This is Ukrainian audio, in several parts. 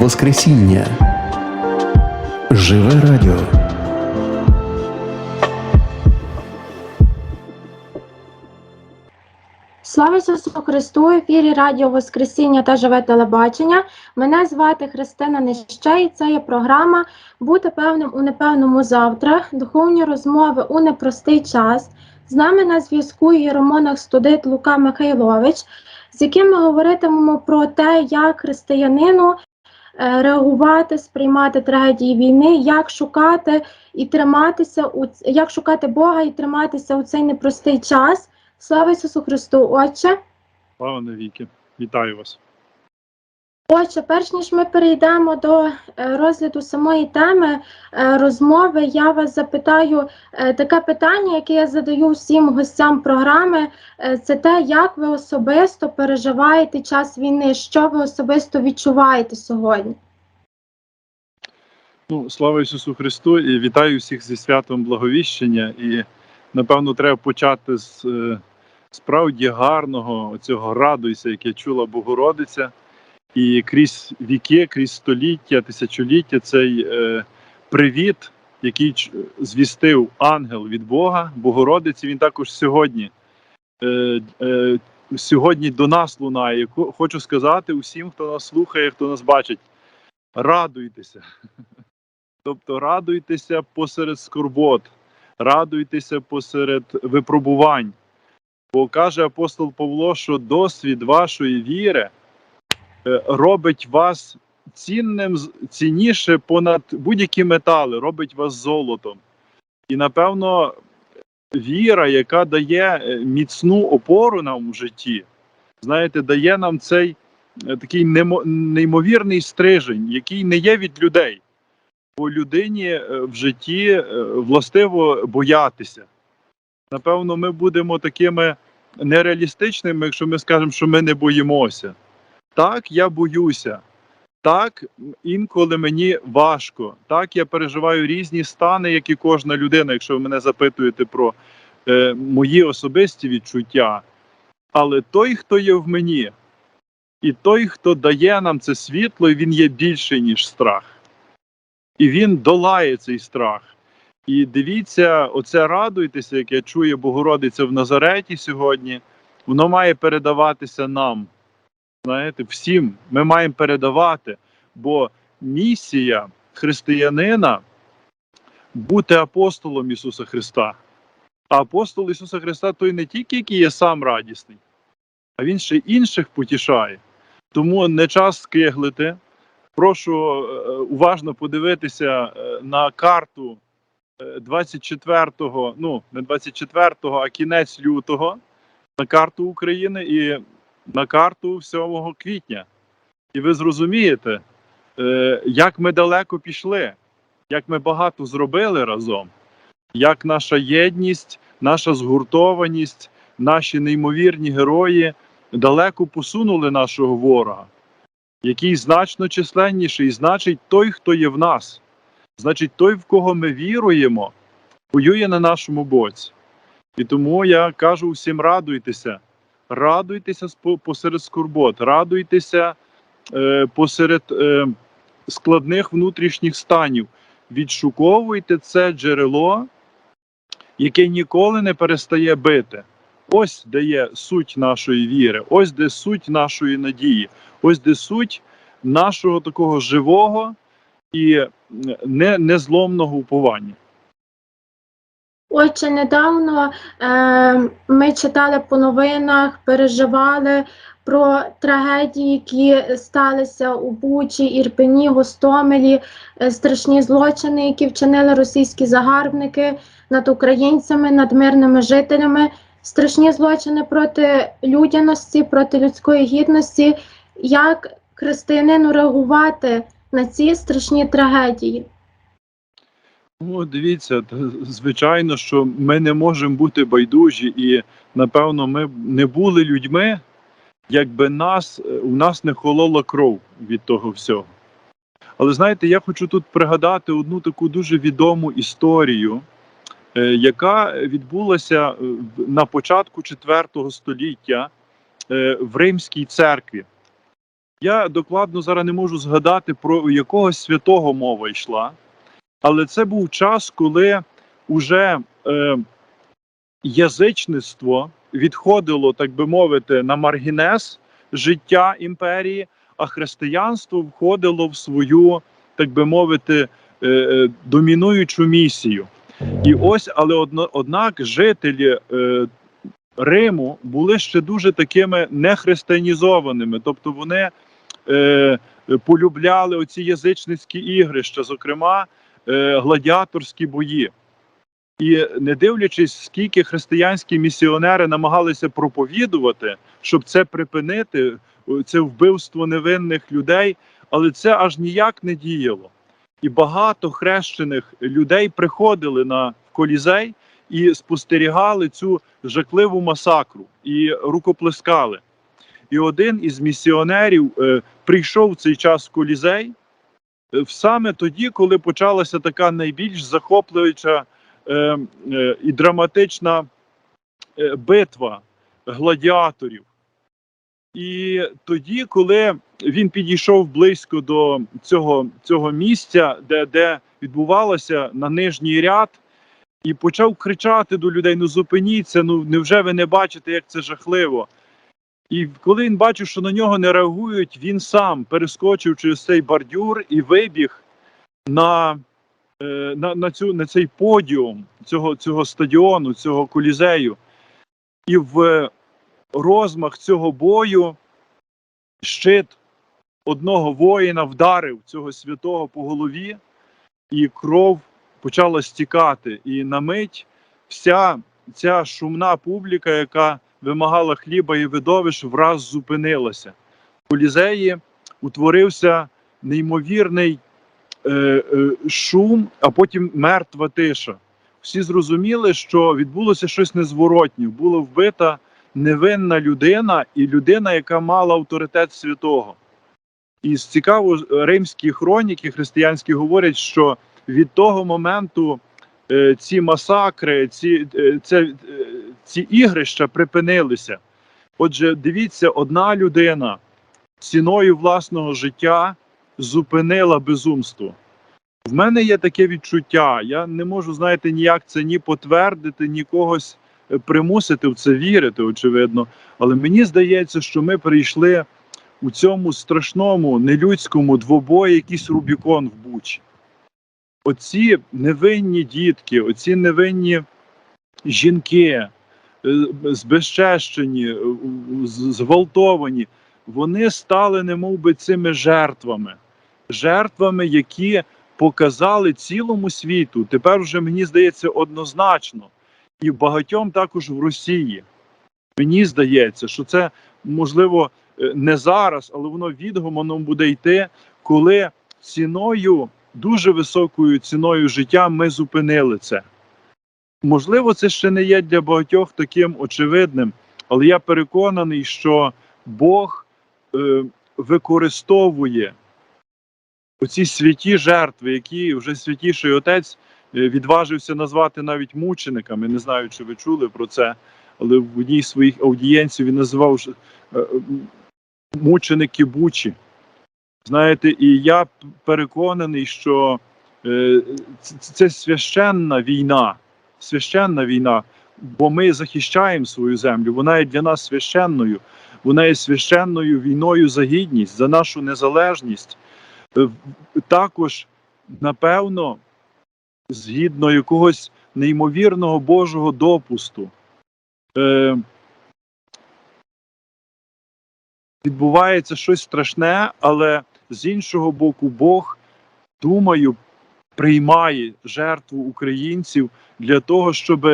Воскресіння. Живе радіо. Слава Ісусу Христу! В ефірі Радіо Воскресіння та Живе Телебачення. Мене звати Христина Нещей. і Це є програма Бути певним у непевному завтра. Духовні розмови у непростий час. З нами на зв'язку Єромонах студит Лука Михайлович, з яким ми говоритимемо про те, як християнину реагувати, сприймати трагедії війни, як шукати і триматися у як шукати Бога і триматися у цей непростий час. Слава Ісусу Христу, Отче. Слава навіки. Вітаю вас. Отче, перш ніж ми перейдемо до е, розгляду самої теми е, розмови, я вас запитаю е, таке питання, яке я задаю всім гостям програми. Це те, як ви особисто переживаєте час війни, що ви особисто відчуваєте сьогодні. Ну, слава Ісусу Христу і вітаю всіх зі святом Благовіщення. І напевно треба почати з справді гарного цього радуйся, яке чула Богородиця. І крізь віки, крізь століття, тисячоліття цей е, привіт, який звістив ангел від Бога, Богородиці, він також сьогодні. Е, е, сьогодні до нас лунає. Хочу сказати усім, хто нас слухає, хто нас бачить, радуйтеся. Тобто радуйтеся посеред скорбот, радуйтеся посеред випробувань. Бо каже апостол Павло, що досвід вашої віри робить вас цінним, цінніше понад будь-які метали, робить вас золотом. І напевно, віра, яка дає е, міцну опору нам в житті, знаєте, дає нам цей е, такий неймовірний стрижень, який не є від людей. Бо людині е, в житті е, властиво боятися. Напевно, ми будемо такими нереалістичними, якщо ми скажемо, що ми не боїмося. Так, я боюся. Так, інколи мені важко. Так, я переживаю різні стани, як і кожна людина, якщо ви мене запитуєте про е, мої особисті відчуття. Але той, хто є в мені, і той, хто дає нам це світло, він є більший, ніж страх. І він долає цей страх. І дивіться, оце радуйтеся, яке чує Богородиця в Назареті сьогодні. Воно має передаватися нам. Знаєте, всім ми маємо передавати, бо місія християнина бути апостолом Ісуса Христа. А апостол Ісуса Христа той не тільки, який є сам радісний, а він ще інших потішає. Тому не час скиглити. Прошу е, уважно подивитися е, на карту е, 24-го, ну не 24-го, а кінець лютого, на карту України і на карту 7 квітня. І ви зрозумієте, е, як ми далеко пішли, як ми багато зробили разом, як наша єдність, наша згуртованість, наші неймовірні герої далеко посунули нашого ворога який значно численніший, значить той, хто є в нас. Значить, той, в кого ми віруємо, воює на нашому боці. І тому я кажу всім радуйтеся, радуйтеся посеред скорбот, радуйтеся е, посеред е, складних внутрішніх станів. Відшуковуйте це джерело, яке ніколи не перестає бити. Ось де є суть нашої віри, ось де суть нашої надії, ось де суть нашого такого живого і не, незломного уповання. Отже, недавно е, ми читали по новинах, переживали про трагедії, які сталися у Бучі, Ірпені, Гостомелі, е, страшні злочини, які вчинили російські загарбники над українцями, над мирними жителями, страшні злочини проти людяності, проти людської гідності. Як християнину реагувати на ці страшні трагедії? Ну, дивіться, звичайно, що ми не можемо бути байдужі, і напевно, ми не були людьми, якби нас е, у нас не холола кров від того всього. Але знаєте, я хочу тут пригадати одну таку дуже відому історію, е, яка відбулася е, на початку IV століття в Римській церкві. Я докладно зараз не можу згадати про якогось святого мова йшла, але це був час, коли уже е, язичництво відходило, так би мовити, на маргінез життя імперії, а християнство входило в свою, так би мовити, е, е, домінуючу місію. І ось, але одно, однак, жителі е, Риму були ще дуже такими нехристиянізованими, тобто вони е, полюбляли оці язичницькі ігрища, зокрема гладіаторські бої. І не дивлячись, скільки християнські місіонери намагалися проповідувати, щоб це припинити, це вбивство невинних людей, але це аж ніяк не діяло. І багато хрещених людей приходили на колізей і спостерігали цю жахливу масакру і рукоплескали. І один із місіонерів е, прийшов в цей час в колізей е, саме тоді, коли почалася така найбільш захоплююча е, е, і драматична е, битва гладіаторів. І тоді, коли він підійшов близько до цього, цього місця, де, де відбувалося на нижній ряд, і почав кричати до людей: ну зупиніться, ну невже ви не бачите, як це жахливо? І коли він бачив, що на нього не реагують, він сам перескочив через цей бордюр і вибіг на, е, на, на, цю, на цей подіум цього, цього стадіону, цього колізею. І в розмах цього бою щит одного воїна вдарив цього святого по голові, і кров почала стікати. І на мить вся ця шумна публіка, яка вимагала хліба і видовищ, враз зупинилася. У лізеї утворився неймовірний е, е, шум, а потім мертва тиша. Всі зрозуміли, що відбулося щось незворотнє. Була вбита невинна людина і людина, яка мала авторитет святого. І цікаво, римські хроніки християнські говорять, що від того моменту е, ці масакри, ці, е, це, е, ці ігрища припинилися. Отже, дивіться, одна людина ціною власного життя зупинила безумство. В мене є таке відчуття. Я не можу, знаєте, ніяк це ні потвердити, ні когось е, примусити в це вірити, очевидно. Але мені здається, що ми прийшли у цьому страшному нелюдському двобої якийсь Рубікон в Бучі. Оці невинні дітки, оці невинні жінки, збезчещені, е, зґвалтовані, вони стали немов би цими жертвами, жертвами, які показали цілому світу. Тепер вже мені здається однозначно, і багатьом також в Росії. Мені здається, що це можливо е, не зараз, але воно відгомоном буде йти, коли ціною, дуже високою ціною життя ми зупинили це. Можливо, це ще не є для багатьох таким очевидним, але я переконаний, що Бог е, використовує оці святі жертви, які вже святіший отець е, відважився назвати навіть мучениками. Не знаю, чи ви чули про це, але в одній своїх аудієнців він називав е, мученики Бучі. Знаєте, і я переконаний, що е, це священна війна, священна війна, бо ми захищаємо свою землю. Вона є для нас священною, вона є священною війною за гідність, за нашу незалежність. Е, Також, напевно, згідно якогось неймовірного Божого допусту. Е, відбувається щось страшне, але з іншого боку, Бог, думаю, приймає жертву українців для того, щоб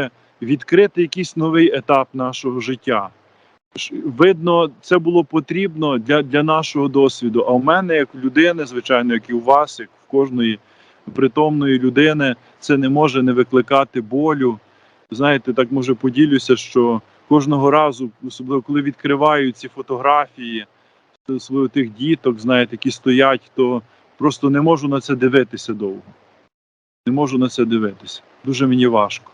відкрити якийсь новий етап нашого життя. Видно, це було потрібно для, для нашого досвіду. А в мене, як людини, звичайно, як і у вас, як в кожної притомної людини, це не може не викликати болю. Знаєте, так може поділюся, що кожного разу, особливо коли відкриваю ці фотографії особливо тих діток, знаєте, які стоять, то просто не можу на це дивитися довго. Не можу на це дивитися. Дуже мені важко.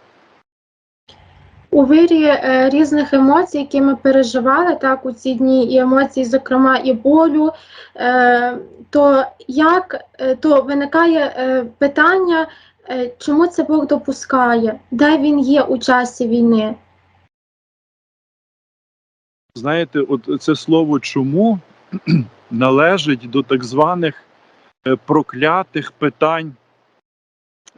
у вирі е, різних емоцій, які ми переживали так у ці дні, і емоцій, зокрема, і болю, е, то як е, то виникає е, питання, е, чому це Бог допускає, де він є у часі війни? Знаєте, от це слово чому належить до так званих е, проклятих питань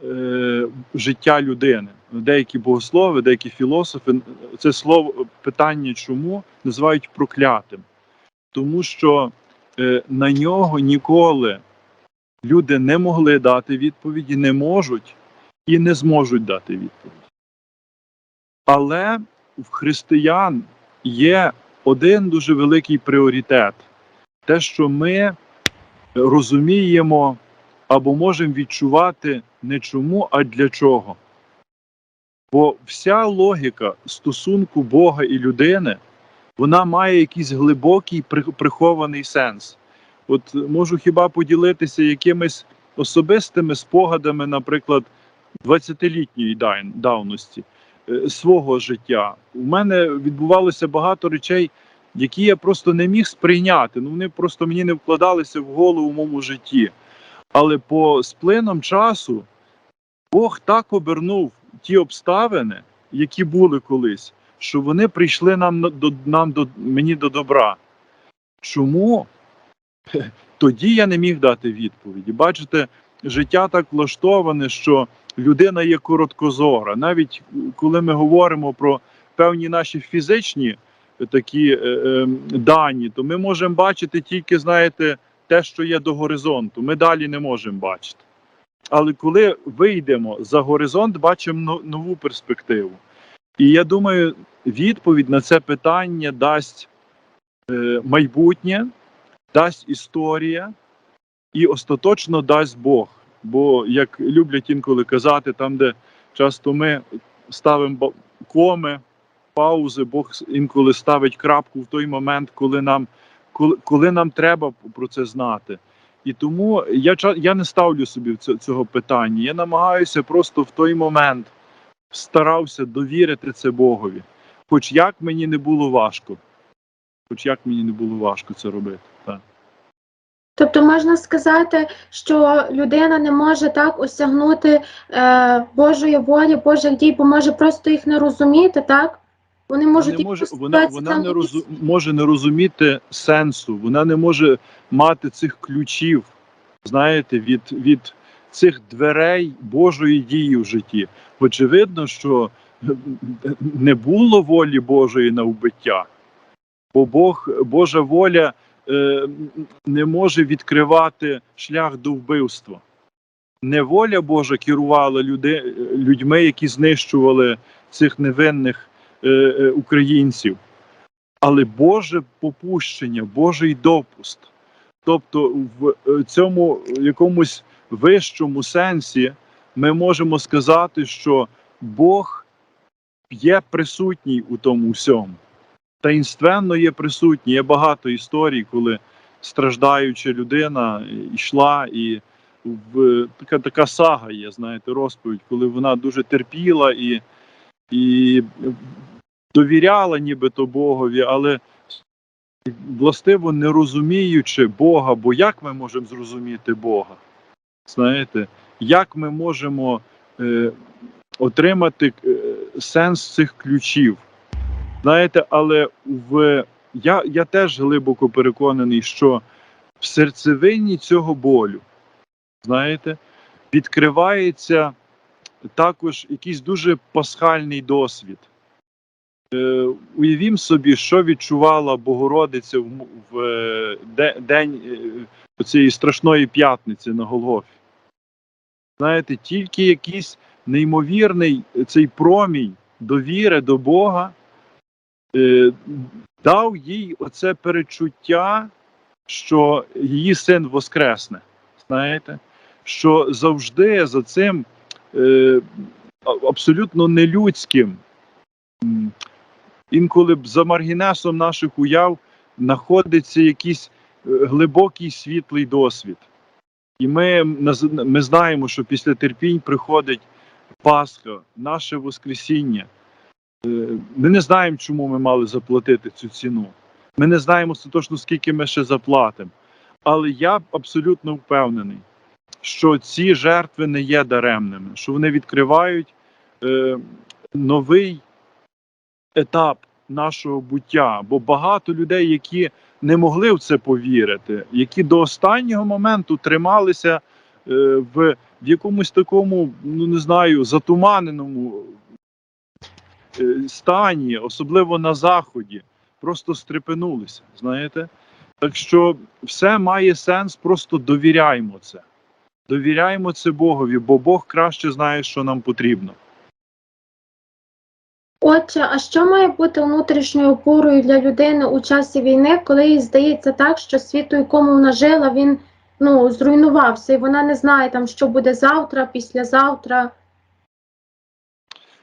е, життя людини. Деякі богослови, деякі філософи це слово питання чому називають проклятим, тому що е, на нього ніколи люди не могли дати відповіді, не можуть і не зможуть дати відповіді. Але в християн є один дуже великий пріоритет те, що ми розуміємо або можемо відчувати не чому, а для чого. Бо вся логіка стосунку Бога і людини, вона має якийсь глибокий прихований сенс. От можу хіба поділитися якимись особистими спогадами, наприклад, 20-літньої давності е, свого життя. У мене відбувалося багато речей, які я просто не міг сприйняти. Ну вони просто мені не вкладалися в голову в моєму житті. Але по сплином часу Бог так обернув ті обставини, які були колись, що вони прийшли нам на- до нам до мені до добра. Чому? Тоді я не міг дати відповіді. Бачите, життя так влаштоване, що людина є короткозора. Навіть коли ми говоримо про певні наші фізичні е, такі е, е, дані, то ми можемо бачити тільки, знаєте, те, що є до горизонту. Ми далі не можемо бачити. Але коли вийдемо за горизонт, бачимо нову перспективу. І я думаю, відповідь на це питання дасть е, майбутнє, дасть історія і остаточно дасть Бог. Бо, як люблять інколи казати, там, де часто ми ставимо коми, паузи, Бог інколи ставить крапку в той момент, коли нам, коли, коли нам треба про це знати. І тому я, я не ставлю собі цього питання. Я намагаюся просто в той момент старався довірити це Богові. Хоч як мені не було важко. Хоч як мені не було важко це робити. Так. Тобто можна сказати, що людина не може так осягнути е, Божої волі, Божих дій, бо може просто їх не розуміти, так? Вони можуть не може, вона, вона не якісь- розу, може не розуміти сенсу, вона не може мати цих ключів, знаєте, від, від цих дверей Божої дії в житті. Очевидно, що не було волі Божої на вбиття, бо Бог, Божа воля е, не може відкривати шлях до вбивства. Не воля Божа керувала люди, людьми, які знищували цих невинних е, е, українців, але Боже попущення, Божий допуск. Тобто, в е, цьому якомусь вищому сенсі ми можемо сказати, що Бог є присутній у тому всьому. Таїнственно є присутній. Є багато історій, коли страждаюча людина йшла і в така така сага є, знаєте, розповідь, коли вона дуже терпіла і, і довіряла нібито Богові, але властиво не розуміючи Бога, бо як ми можемо зрозуміти Бога? Знаєте, як ми можемо е, отримати е, сенс цих ключів? Знаєте, але в я, я теж глибоко переконаний, що в серцевині цього болю, знаєте, відкривається також якийсь дуже пасхальний досвід. Е, уявім собі, що відчувала Богородиця в, в е, де- день е, цієї страшної п'ятниці на Голгофі. Знаєте, тільки якийсь неймовірний цей промінь довіри до Бога е, дав їй оце перечуття, що її син воскресне. Знаєте, що завжди за цим абсолютно нелюдським, інколи б за маргінесом наших уяв знаходиться якийсь е, глибокий світлий досвід. І ми, ми знаємо, що після терпінь приходить Пасха, наше Воскресіння. Е, Ми не знаємо, чому ми мали заплатити цю ціну. Ми не знаємо остаточно, скільки ми ще заплатимо. Але я абсолютно впевнений, що ці жертви не є даремними, що вони відкривають е, новий етап нашого буття. Бо багато людей, які не могли в це повірити, які до останнього моменту трималися е, в, в якомусь такому, ну не знаю, затуманеному е, стані, особливо на заході, просто стрепенулися. Знаєте? Так що все має сенс, просто довіряємо це. Довіряємо це Богові, бо Бог краще знає, що нам потрібно. Отже, а що має бути внутрішньою опорою для людини у часі війни, коли їй здається так, що світ, у якому вона жила, він ну, зруйнувався, і вона не знає, там, що буде завтра, післязавтра.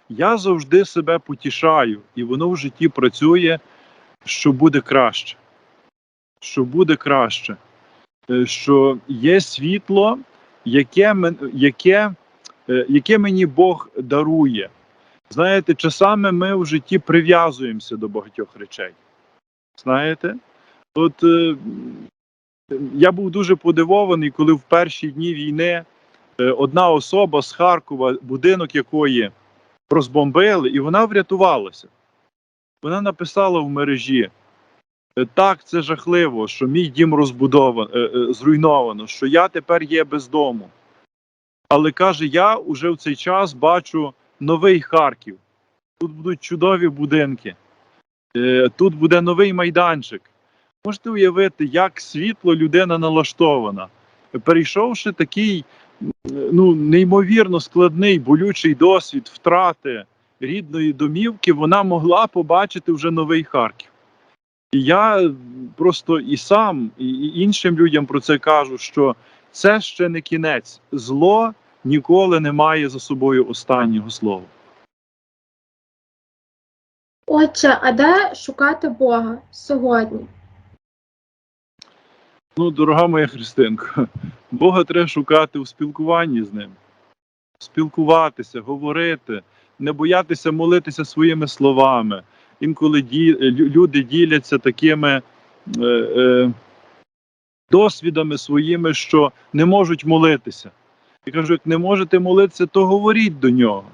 Я завжди себе потішаю, і воно в житті працює, що буде краще. Що буде краще. Е, Що є світло, яке, яке, е, яке мені Бог дарує. Знаєте, часами ми в житті прив'язуємося до багатьох речей. Знаєте? От е, я був дуже подивований, коли в перші дні війни е, одна особа з Харкова, будинок якої розбомбили, і вона врятувалася. Вона написала в мережі: «Е, так, це жахливо, що мій дім розбудовано, е, е, зруйновано, що я тепер є без дому. Але каже, я уже в цей час бачу новий Харків. Тут будуть чудові будинки, е, тут буде новий майданчик. Можете уявити, як світло людина налаштована. Перейшовши такий ну, неймовірно складний, болючий досвід втрати рідної домівки, вона могла побачити вже новий Харків. І я просто і сам, і іншим людям про це кажу, що це ще не кінець. Зло ніколи не має за собою останнього слова. Отже, а де шукати Бога сьогодні? Ну, дорога моя Христинко, Бога треба шукати у спілкуванні з ним, спілкуватися, говорити, не боятися молитися своїми словами. Інколи ді, люди діляться такими е, е, досвідами своїми, що не можуть молитися. Я кажу, як не можете молитися, то говоріть до нього.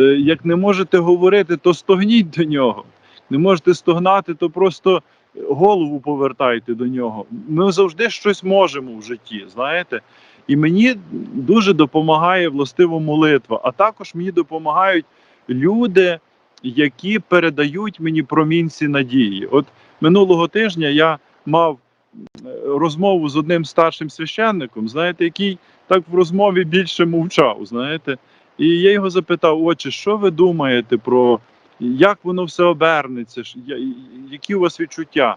Е, Як не можете говорити, то стогніть до нього. Не можете стогнати, то просто голову повертайте до нього. Ми завжди щось можемо в житті, знаєте. І мені дуже допомагає властиво молитва, а також мені допомагають люди, які передають мені промінці надії. От минулого тижня я мав е, розмову з одним старшим священником, знаєте, який так в розмові більше мовчав, знаєте. І я його запитав: отче, що ви думаєте про як воно все обернеться, які у вас відчуття?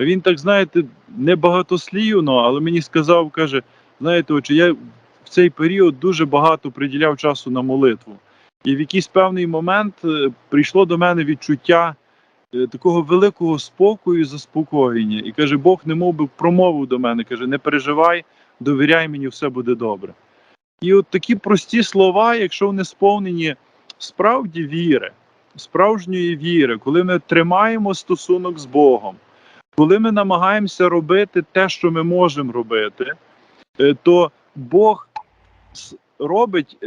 Він так, знаєте, не багатослівно, але мені сказав, каже: знаєте, отче, я в цей період дуже багато приділяв часу на молитву. І в якийсь певний момент е, прийшло до мене відчуття е, такого великого спокою і заспокоєння. І каже, Бог не мов би промовив до мене, каже, не переживай, довіряй мені, все буде добре. І от такі прості слова, якщо вони сповнені справді віри, справжньої віри, коли ми тримаємо стосунок з Богом, коли ми намагаємося робити те, що ми можемо робити, е, то Бог робить е,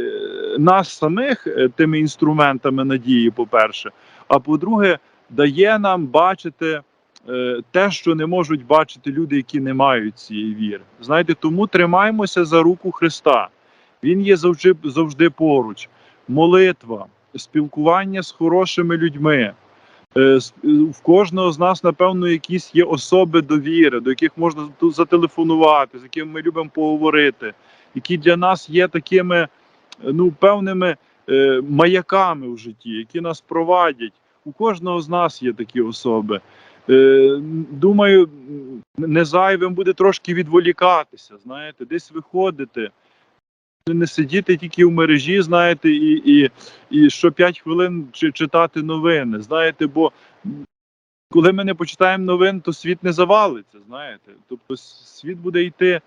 нас самих е, тими інструментами надії, по-перше, а по-друге, дає нам бачити е, те, що не можуть бачити люди, які не мають цієї віри. Знаєте, тому тримаємося за руку Христа. Він є завжди, завжди поруч. Молитва, спілкування з хорошими людьми. В кожного з нас, напевно, якісь є особи довіри, до яких можна ту- зателефонувати, з якими ми любимо поговорити, які для нас є такими ну, певними е, маяками в житті, які нас провадять. У кожного з нас є такі особи. Е, Думаю, не зайвим буде трошки відволікатися, знаєте, десь виходити не сидіти тільки в мережі, знаєте, і, і, і що 5 хвилин читати новини. Знаєте, бо коли ми не почитаємо новин, то світ не завалиться. Знаєте, тобто світ буде йти.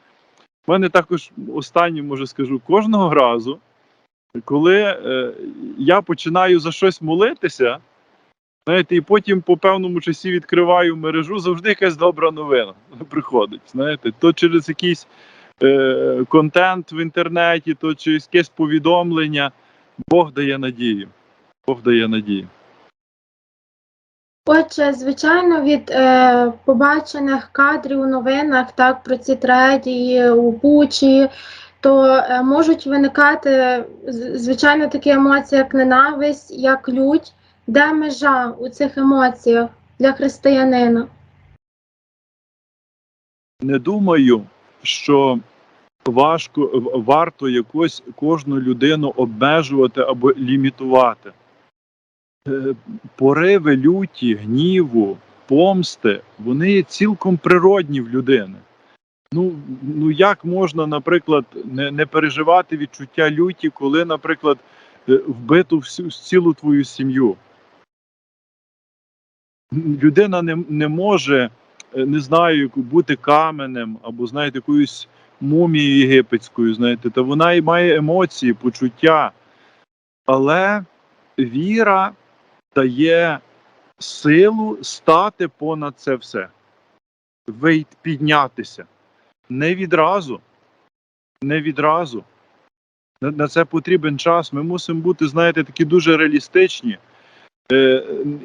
У мене також останнє, може скажу, кожного разу, коли е, я починаю за щось молитися, знаєте, і потім по певному часі відкриваю мережу, завжди якась добра новина приходить. Знаєте, то через якийсь е, контент в інтернеті, то через якесь повідомлення. Бог дає надію. Бог дає надію. Отже, звичайно, від е, побачених кадрів у новинах, так, про ці трагедії у Бучі, то е, можуть виникати звичайно такі емоції, як ненависть, як лють. Де межа у цих емоціях для християнина? не думаю, що важко варто якось кожну людину обмежувати або лімітувати. Е, Пориви люті, гніву, помсти, вони є цілком природні в людини. Ну, ну як можна, наприклад, не, не переживати відчуття люті, коли, наприклад, е, вбито всю цілу твою сім'ю? Людина не, не може е, не знаю, бути каменем або, знаєте, якоюсь мумією єгипетською, знаєте, та вона і має емоції, почуття. Але віра дає силу стати понад це все, вийти, піднятися. Не відразу. Не відразу. На, це потрібен час. Ми мусимо бути, знаєте, такі дуже реалістичні. Е,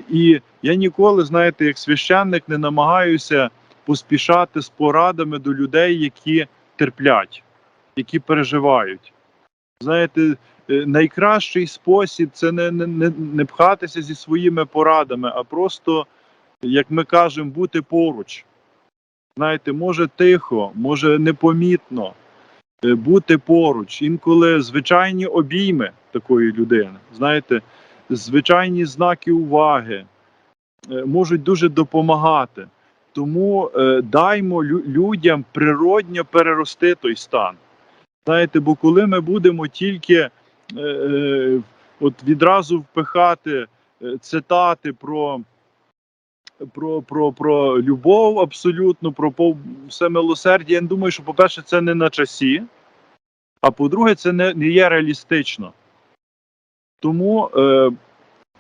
і я ніколи, знаєте, як священник не намагаюся поспішати з порадами до людей, які терплять, які переживають. Знаєте, найкращий спосіб це не, не, не, пхатися зі своїми порадами, а просто, як ми кажемо, бути поруч. Знаєте, може тихо, може непомітно е, бути поруч. Інколи звичайні обійми такої людини. Знаєте, звичайні знаки уваги е, можуть дуже допомагати. Тому е, даймо лю- людям природньо перерости той стан. Знаєте, бо коли ми будемо тільки е, е, от відразу впихати е, цитати про, про, про, про любов абсолютно, про все милосердя, я думаю, що, по-перше, це не на часі, а по-друге, це не, не є реалістично. Тому е,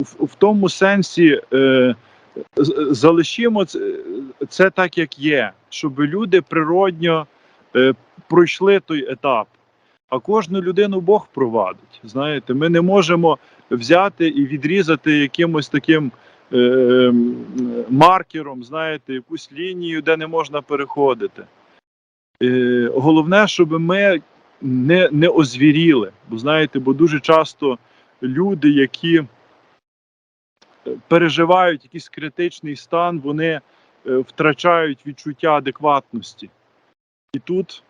в, в тому сенсі е, залишимо це, це так, як є, щоб люди природньо е, пройшли той етап. А кожну людину Бог провадить. Знаєте, ми не можемо взяти і відрізати якимось таким е, м, маркером, знаєте, якусь лінію, де не можна переходити. Е, головне, щоб ми не, не озвіріли. Бо знаєте, бо дуже часто люди, які е, переживають якийсь критичний стан, вони е, втрачають відчуття адекватності. І тут,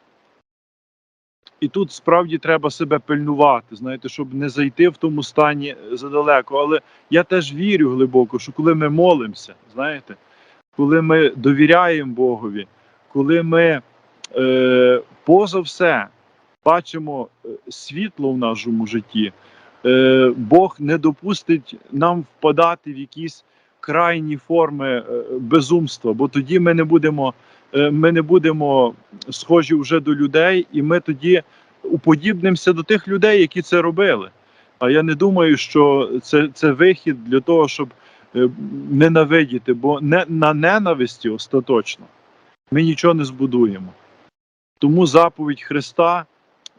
і тут справді треба себе пильнувати, знаєте, щоб не зайти в тому стані задалеко. Але я теж вірю глибоко, що коли ми молимося, знаєте, коли ми довіряємо Богові, коли ми е, поза все бачимо е, світло в нашому житті, е, Бог не допустить нам впадати в якісь крайні форми е, безумства, бо тоді ми не будемо, е, ми не будемо схожі вже до людей, і ми тоді уподібнимося до тих людей, які це робили. А я не думаю, що це, це вихід для того, щоб е, ненавидіти, бо не, на ненависті остаточно ми нічого не збудуємо. Тому заповідь Христа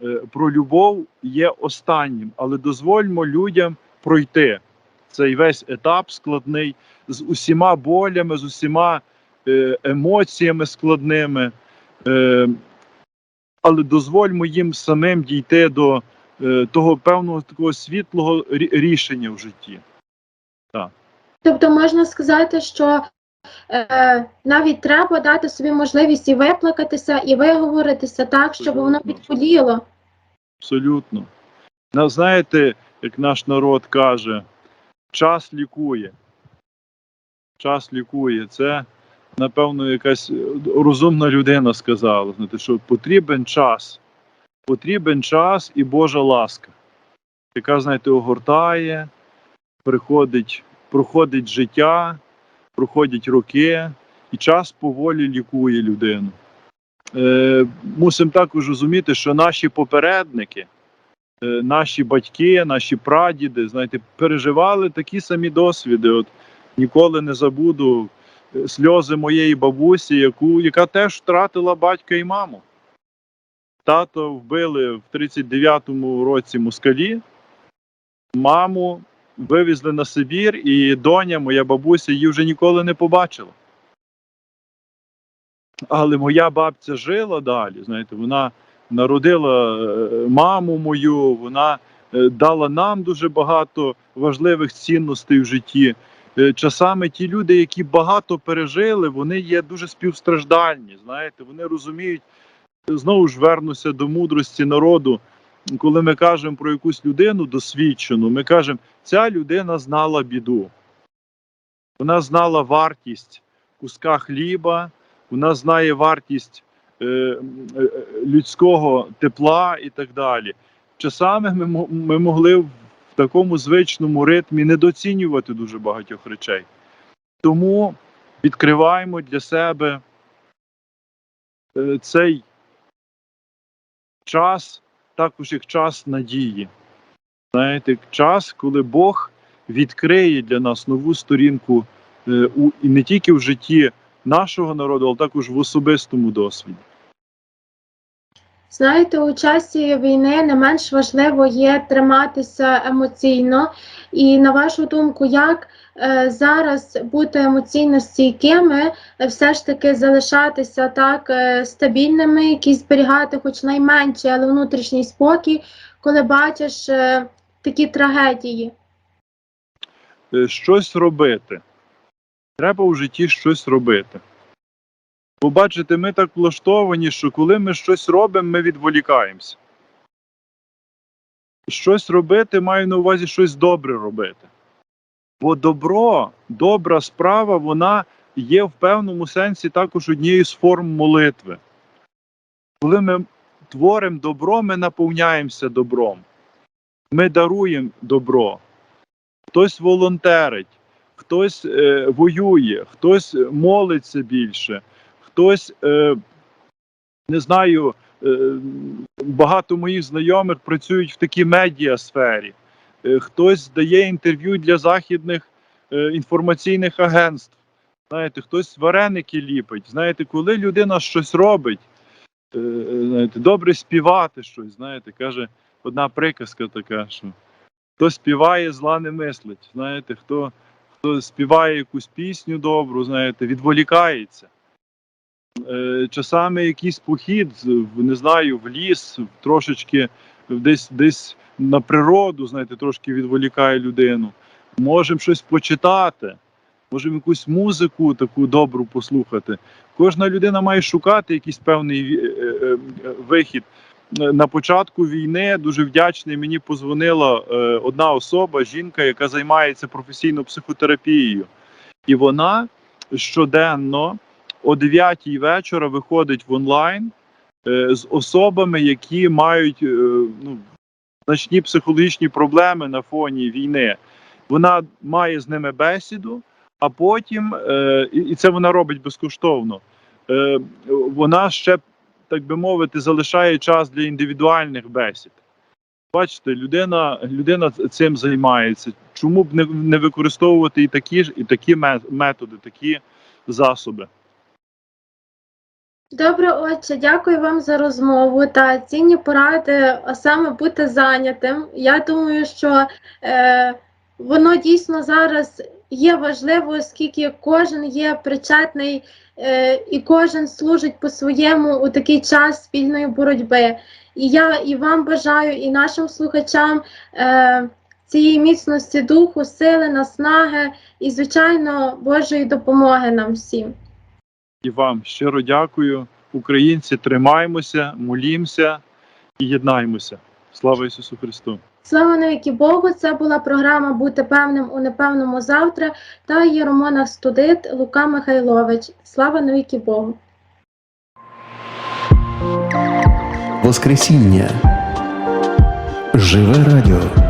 е, про любов є останнім, але дозвольмо людям пройти цей весь етап складний з усіма болями, з усіма е, емоціями складними, е, але дозвольмо їм самим дійти до е, того певного такого світлого рішення в житті. Тобто можна сказати, що е, навіть треба дати собі можливість і виплакатися, і виговоритися так, щоб воно Абсолютно. Абсолютно. Ну, знаєте, як наш народ каже, час лікує. Час лікує. Це, напевно, якась розумна людина сказала. Знаєте, що потрібен час. Потрібен час і Божа ласка, яка, знаєте, огортає, приходить, проходить життя, проходять роки, і час поволі лікує людину. Е, мусимо також розуміти, що наші попередники, е, наші батьки, наші прадіди, знаєте, переживали такі самі досвіди. От ніколи не забуду сльози моєї бабусі, яку, яка теж втратила батька і маму. Тато вбили в 39-му році москалі, маму вивезли на Сибір, і доня, моя бабуся, її вже ніколи не побачила. Але моя бабця жила далі. Знаєте, вона народила е, маму мою, вона е, дала нам дуже багато важливих цінностей в житті. Е, Часами ті люди, які багато пережили, вони є дуже співстраждальні. Знаєте, вони розуміють, знову ж вернуся до мудрості народу. Коли ми кажемо про якусь людину досвідчену, ми кажемо, ця людина знала біду. Вона знала вартість куска хліба, вона знає вартість е, е, людського тепла і так далі. Часами ми, ми могли такому звичному ритмі недооцінювати дуже багатьох речей. Тому відкриваємо для себе е, цей час, також як час надії. Знаєте, час, коли Бог відкриє для нас нову сторінку е, і не тільки в житті нашого народу, але також в особистому досвіді. Знаєте, у часі війни не менш важливо є триматися емоційно. І на вашу думку, як е, зараз бути емоційно стійкими, е, все ж таки залишатися так е, стабільними, якісь зберігати хоч найменший, але внутрішній спокій, коли бачиш е, такі трагедії? Е, щось робити. Треба в житті щось робити. Бо бачите, ми так влаштовані, що коли ми щось робимо, ми відволікаємося. Щось робити маю на увазі щось добре робити. Бо добро, добра справа, вона є в певному сенсі також однією з форм молитви. Коли ми творимо добро, ми наповняємося добром. Ми даруємо добро. Хтось волонтерить, хтось е, воює, хтось молиться більше, хтось, е, не знаю, е, багато моїх знайомих працюють в такій медіасфері. Е, хтось дає інтерв'ю для західних е, інформаційних агентств. Знаєте, хтось вареники ліпить. Знаєте, коли людина щось робить, знаєте, добре співати щось, знаєте, каже одна приказка така, що хто співає, зла не мислить. Знаєте, хто, хто співає якусь пісню добру, знаєте, відволікається. Е, часами якийсь похід, не знаю, в ліс, трошечки десь, десь на природу, знаєте, трошки відволікає людину. Можемо щось почитати, можемо якусь музику таку добру послухати. Кожна людина має шукати якийсь певний е, е, вихід. На початку війни дуже вдячний. Мені позвонила одна особа, жінка, яка займається професійно психотерапією, і вона щоденно о 9 вечора виходить в онлайн е, з особами, які мають е, ну, значні психологічні проблеми на фоні війни. Вона має з ними бесіду, а потім, е, і це вона робить безкоштовно. Е, вона ще, так би мовити, залишає час для індивідуальних бесід. Бачите, людина, людина цим займається. Чому б не, не використовувати і такі ж, і такі методи, такі засоби? Добре, отче, дякую вам за розмову та цінні поради, а саме бути зайнятим. Я думаю, що е, воно дійсно зараз є важливо, оскільки кожен є причетний е, і кожен служить по-своєму у такий час спільної боротьби. І я і вам бажаю, і нашим слухачам е, цієї міцності духу, сили, наснаги і, звичайно, Божої допомоги нам всім. І вам щиро дякую. Українці, тримаймося, молімося і єднаймося. Слава Ісусу Христу! Слава навіки Богу! Це була програма Бути певним у непевному завтра та Єромона Студит Лука Михайлович. Слава навіки Богу! Воскресіння. Живе радіо.